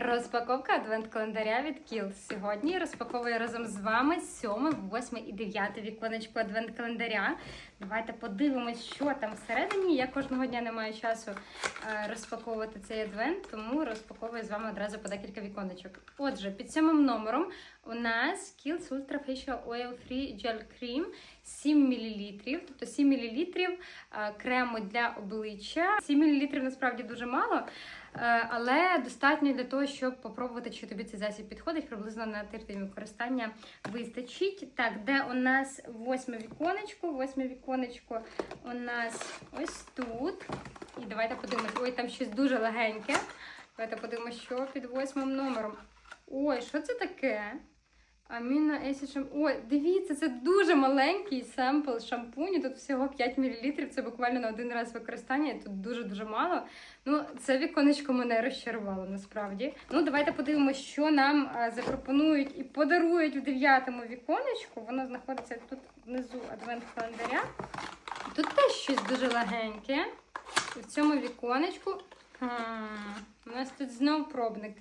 Розпаковка адвент-календаря від Кіл. Сьогодні розпаковую разом з вами 7, 8 і 9 віконечко адвент-календаря. Давайте подивимось, що там всередині. Я кожного дня не маю часу е, розпаковувати цей адвент, тому розпаковую з вами одразу по декілька віконечок. Отже, під сьомим номером у нас Kiehl's Ultra Facial Oil Free Gel Cream 7 мл, тобто 7 мл крему для обличчя. 7 мл насправді дуже мало. Е, Але достатньо для того, щоб попробувати, чи тобі цей засіб підходить, приблизно на тиждень використання вистачить. Так, де у нас восьме віконечко? Восьме віконечко у нас ось тут. І давайте подивимось. Ой, там щось дуже легеньке. Давайте подивимось, що під восьмим номером. Ой, що це таке? Аміно Есі шамп... Ой, дивіться, це дуже маленький семпл шампуню. Тут всього 5 мл. Це буквально на один раз використання. і Тут дуже-дуже мало. Ну, це віконечко мене розчарувало насправді. Ну, давайте подивимося, що нам запропонують і подарують в дев'ятому віконечку. Воно знаходиться тут внизу адвент-календаря. Тут теж щось дуже легеньке. В цьому віконечку. А, у нас тут знов пробник.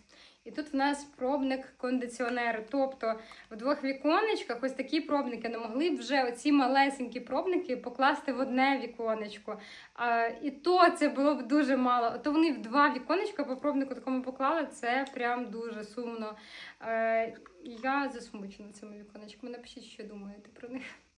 І тут в нас пробник кондиціонеру. Тобто в двох віконечках ось такі пробники не могли б вже оці малесенькі пробники покласти в одне віконечко. А, і то це було б дуже мало. То вони в два віконечка по пробнику такому поклали. Це прям дуже сумно. Е, я засмучена цими віконечками. Напишіть, що думаєте про них.